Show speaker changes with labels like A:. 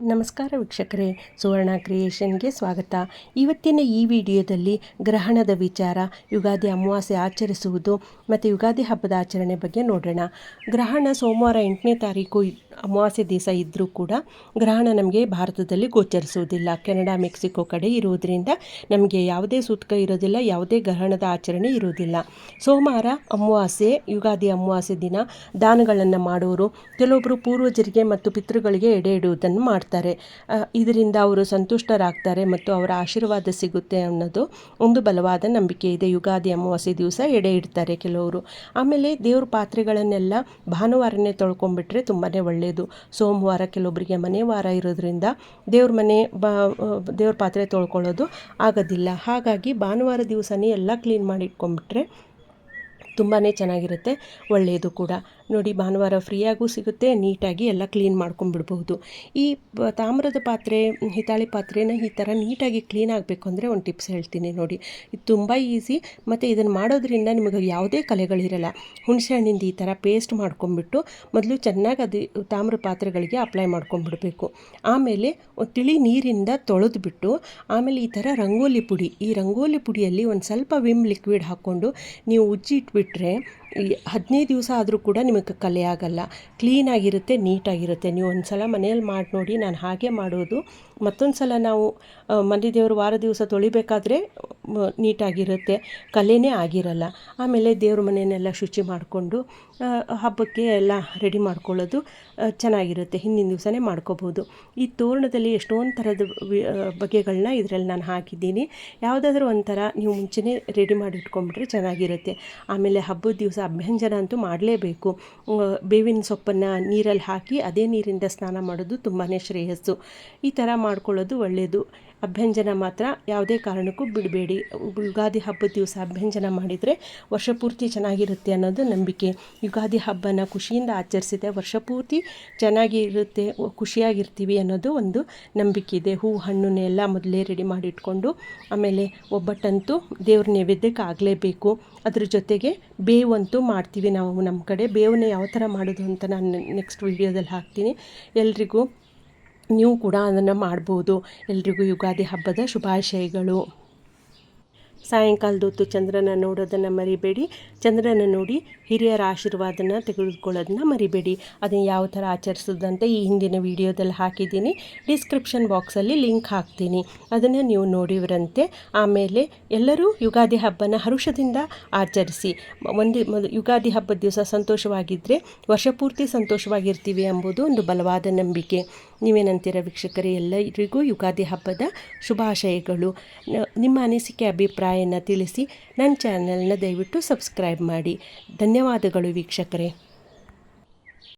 A: ನಮಸ್ಕಾರ ವೀಕ್ಷಕರೇ, ಸುವರ್ಣ ಕ್ರಿಯೇಷನ್ಗೆ ಸ್ವಾಗತ. ಇವತ್ತಿನ ಈ ವಿಡಿಯೋದಲ್ಲಿ ಗ್ರಹಣದ ವಿಚಾರ, ಯುಗಾದಿ ಅಮಾವಾಸ್ಯೆ ಆಚರಿಸುವುದು ಮತ್ತು ಯುಗಾದಿ ಹಬ್ಬದ ಆಚರಣೆ ಬಗ್ಗೆ ನೋಡೋಣ. ಗ್ರಹಣ ಸೋಮವಾರ ಎಂಟನೇ ತಾರೀಕು ಅಮಾವಾಸ್ಯೆ ದಿವಸ ಇದ್ದರೂ ಕೂಡ ಗ್ರಹಣ ನಮಗೆ ಭಾರತದಲ್ಲಿ ಗೋಚರಿಸುವುದಿಲ್ಲ. ಕೆನಡಾ, ಮೆಕ್ಸಿಕೋ ಕಡೆ ಇರುವುದರಿಂದ ನಮಗೆ ಯಾವುದೇ ಸೂತಕ ಇರೋದಿಲ್ಲ, ಯಾವುದೇ ಗ್ರಹಣದ ಆಚರಣೆ ಇರುವುದಿಲ್ಲ. ಸೋಮವಾರ ಅಮಾವಾಸ್ಯೆ, ಯುಗಾದಿ ಅಮಾವಾಸ್ಯೆ ದಿನ ದಾನಗಳನ್ನು ಮಾಡುವರು ಕೆಲವೊಬ್ಬರು ಪೂರ್ವಜರಿಗೆ ಮತ್ತು ಪಿತೃಗಳಿಗೆ ಎಡೆ ಇಡುವುದನ್ನು ಮಾಡ್ತಾರೆ. ಇದರಿಂದ ಅವರು ಸಂತುಷ್ಟರಾಗ್ತಾರೆ ಮತ್ತು ಅವರ ಆಶೀರ್ವಾದ ಸಿಗುತ್ತೆ ಅನ್ನೋದು ಒಂದು ಬಲವಾದ ನಂಬಿಕೆ ಇದೆ. ಯುಗಾದಿ ಅಮಾವಾಸ್ಯೆ ದಿವಸ ಎಡೆ ಇಡ್ತಾರೆ ಕೆಲವರು. ಆಮೇಲೆ ದೇವ್ರ ಪಾತ್ರೆಗಳನ್ನೆಲ್ಲ ಭಾನುವಾರನೇ ತೊಳ್ಕೊಂಡ್ಬಿಟ್ರೆ ತುಂಬಾ ಒಳ್ಳೆಯದು. ಸೋಮವಾರ ಕೆಲವೊಬ್ಬರಿಗೆ ಮನೆ ವಾರ ಇರೋದ್ರಿಂದ ದೇವ್ರ ಮನೆ ಬಾ ದೇವ್ರ ಪಾತ್ರೆ ತೊಳ್ಕೊಳ್ಳೋದು ಆಗೋದಿಲ್ಲ. ಹಾಗಾಗಿ ಭಾನುವಾರ ದಿವಸನೇ ಎಲ್ಲ ಕ್ಲೀನ್ ಮಾಡಿ ಇಟ್ಕೊಂಡ್ಬಿಟ್ರೆ ತುಂಬಾ ಚೆನ್ನಾಗಿರುತ್ತೆ, ಒಳ್ಳೆಯದು ಕೂಡ. ನೋಡಿ, ಭಾನುವಾರ ಫ್ರೀಯಾಗೂ ಸಿಗುತ್ತೆ, ನೀಟಾಗಿ ಎಲ್ಲ ಕ್ಲೀನ್ ಮಾಡ್ಕೊಂಡ್ಬಿಡ್ಬಹುದು. ಈ ತಾಮ್ರದ ಪಾತ್ರೆ, ಹಿತಾಳೆ ಪಾತ್ರೆನ ಈ ಥರ ನೀಟಾಗಿ ಕ್ಲೀನ್ ಆಗಬೇಕು ಅಂದರೆ ಒಂದು ಟಿಪ್ಸ್ ಹೇಳ್ತೀನಿ ನೋಡಿ. ಇದು ತುಂಬ ಈಸಿ, ಮತ್ತು ಇದನ್ನು ಮಾಡೋದ್ರಿಂದ ನಿಮಗೆ ಯಾವುದೇ ಕಲೆಗಳಿರಲ್ಲ ಹುಣಸೆ ಹಣ್ಣಿಂದ ಈ ಥರ ಪೇಸ್ಟ್ ಮಾಡ್ಕೊಂಬಿಟ್ಟು ಮೊದಲು ಚೆನ್ನಾಗಿ ಅದು ತಾಮ್ರ ಪಾತ್ರೆಗಳಿಗೆ ಅಪ್ಲೈ ಮಾಡ್ಕೊಂಬಿಡಬೇಕು ಆಮೇಲೆ ತಿಳಿ ನೀರಿಂದ ತೊಳೆದ್ಬಿಟ್ಟು, ಆಮೇಲೆ ಈ ಥರ ರಂಗೋಲಿ ಪುಡಿ, ಈ ರಂಗೋಲಿ ಪುಡಿಯಲ್ಲಿ ಒಂದು ಸ್ವಲ್ಪ ವಿಮ್ ಲಿಕ್ವಿಡ್ ಹಾಕ್ಕೊಂಡು ನೀವು ಉಜ್ಜಿ ಇಟ್ಬಿಟ್ರೆ ಹದಿನೈದು ದಿವಸ ಆದರೂ ಕೂಡ ನಿಮಗೆ ಕಲೆ ಆಗಲ್ಲ. ಕ್ಲೀನಾಗಿರುತ್ತೆ ನೀಟಾಗಿರುತ್ತೆ. ನೀವು ಒಂದು ಸಲ ಮನೆಯಲ್ಲಿ ಮಾಡಿ ನೋಡಿ, ನಾನು ಹಾಗೆ ಮಾಡೋದು. ಮತ್ತೊಂದು ಸಲ ನಾವು ಮನೆ ದೇವರು ವಾರ ದಿವಸ ತೊಳಿಬೇಕಾದ್ರೆ ನೀಟಾಗಿರುತ್ತೆ. ಕಲೆನೇ ಆಗಿರಲ್ಲ. ಆಮೇಲೆ ದೇವ್ರ ಮನೆಯನ್ನೆಲ್ಲ ಶುಚಿ ಮಾಡಿಕೊಂಡು ಹಬ್ಬಕ್ಕೆ ಎಲ್ಲ ರೆಡಿ ಮಾಡ್ಕೊಳ್ಳೋದು ಚೆನ್ನಾಗಿರುತ್ತೆ. ಹಿಂದಿನ ದಿವಸನೇ ಮಾಡ್ಕೋಬೋದು. ಈ ತೋರಣದಲ್ಲಿ ಎಷ್ಟೊಂದು ಥರದ ಬಗೆಗಳನ್ನ ಇದರಲ್ಲಿ ನಾನು ಹಾಕಿದ್ದೀನಿ. ಯಾವುದಾದ್ರೂ ಒಂಥರ ನೀವು ಮುಂಚೆನೇ ರೆಡಿ ಮಾಡಿ ಇಟ್ಕೊಂಡ್ಬಿಟ್ರೆ ಚೆನ್ನಾಗಿರುತ್ತೆ. ಆಮೇಲೆ ಹಬ್ಬದ ದಿವಸ ಅಭ್ಯಂಜನ ಅಂತೂ ಮಾಡಲೇಬೇಕು. ಬೇವಿನ ಸೊಪ್ಪನ್ನು ನೀರಲ್ಲಿ ಹಾಕಿ ಅದೇ ನೀರಿಂದ ಸ್ನಾನ ಮಾಡೋದು ತುಂಬಾ ಶ್ರೇಯಸ್ಸು. ಈ ಥರ ಮಾಡ್ಕೊಳ್ಳೋದು ಒಳ್ಳೆಯದು ಅಭ್ಯಂಜನ ಮಾತ್ರ ಯಾವುದೇ ಕಾರಣಕ್ಕೂ ಬಿಡಬೇಡಿ. ಯುಗಾದಿ ಹಬ್ಬದ ದಿವಸ ಅಭ್ಯಂಜನ ಮಾಡಿದರೆ ವರ್ಷಪೂರ್ತಿ ಚೆನ್ನಾಗಿರುತ್ತೆ ಅನ್ನೋದು ನಂಬಿಕೆ. ಯುಗಾದಿ ಹಬ್ಬನ ಖುಷಿಯಿಂದ ಆಚರಿಸಿದೆ ವರ್ಷಪೂರ್ತಿ ಚೆನ್ನಾಗಿರುತ್ತೆ, ಖುಷಿಯಾಗಿರ್ತೀವಿ ಅನ್ನೋದು ಒಂದು ನಂಬಿಕೆ ಇದೆ. ಹೂ ಹಣ್ಣನ್ನೆಲ್ಲ ಮೊದಲೇ ರೆಡಿ ಮಾಡಿ ಇಟ್ಕೊಂಡು ಆಮೇಲೆ ಒಬ್ಬಟ್ಟಂತೂ ದೇವ್ರ ನೈವೇದ್ಯಕ್ಕೆ ಆಗಲೇಬೇಕು ಅದ್ರ ಜೊತೆಗೆ ಬೇವಂತೂ ಮಾಡ್ತೀವಿ ನಾವು ನಮ್ಮ ಕಡೆ. ಬೇವನ್ನ ಯಾವ ಥರ ಮಾಡೋದು ಅಂತ ನಾನು ನೆಕ್ಸ್ಟ್ ವೀಡಿಯೋದಲ್ಲಿ ಹಾಕ್ತೀನಿ. ಎಲ್ರಿಗೂ ನೀವು ಕೂಡ ಅದನ್ನು ಮಾಡ್ಬೋದು. ಎಲ್ರಿಗೂ ಯುಗಾದಿ ಹಬ್ಬದ ಶುಭಾಶಯಗಳು. ಸಾಯಂಕಾಲದ ಹೊತ್ತು ಚಂದ್ರನ ನೋಡೋದನ್ನು ಮರಿಬೇಡಿ. ಚಂದ್ರನ ನೋಡಿ ಹಿರಿಯರ ಆಶೀರ್ವಾದನ ತೆಗೆದುಕೊಳ್ಳೋದನ್ನ ಮರಿಬೇಡಿ. ಅದನ್ನು ಯಾವ ಥರ ಆಚರಿಸೋದಂತ ಈ ಹಿಂದಿನ ವಿಡಿಯೋದಲ್ಲಿ ಹಾಕಿದ್ದೀನಿ. ಡಿಸ್ಕ್ರಿಪ್ಷನ್ ಬಾಕ್ಸಲ್ಲಿ ಲಿಂಕ್ ಹಾಕ್ತೀನಿ. ಅದನ್ನು ನೀವು ನೋಡಿವರಂತೆ. ಆಮೇಲೆ ಎಲ್ಲರೂ ಯುಗಾದಿ ಹಬ್ಬನ ಹರುಷದಿಂದ ಆಚರಿಸಿ. ಒಂದು ಯುಗಾದಿ ಹಬ್ಬದ ದಿವಸ ಸಂತೋಷವಾಗಿದ್ದರೆ ವರ್ಷಪೂರ್ತಿ ಸಂತೋಷವಾಗಿರ್ತೀವಿ ಎಂಬುದು ಒಂದು ಬಲವಾದ ನಂಬಿಕೆ. ನೀವೇನಂತೀರ ವೀಕ್ಷಕರೇ? ಎಲ್ಲರಿಗೂ ಯುಗಾದಿ ಹಬ್ಬದ ಶುಭಾಶಯಗಳು. ನಿಮ್ಮ ಅನಿಸಿಕೆ ಅಭಿಪ್ರಾಯನ ತಿಳಿಸಿ ನನ್ನ ಚಾನೆಲ್ನ ದಯವಿಟ್ಟು ಸಬ್ಸ್ಕ್ರೈಬ್ ಮಾಡಿ. ಧನ್ಯವಾದಗಳು ವೀಕ್ಷಕರೇ.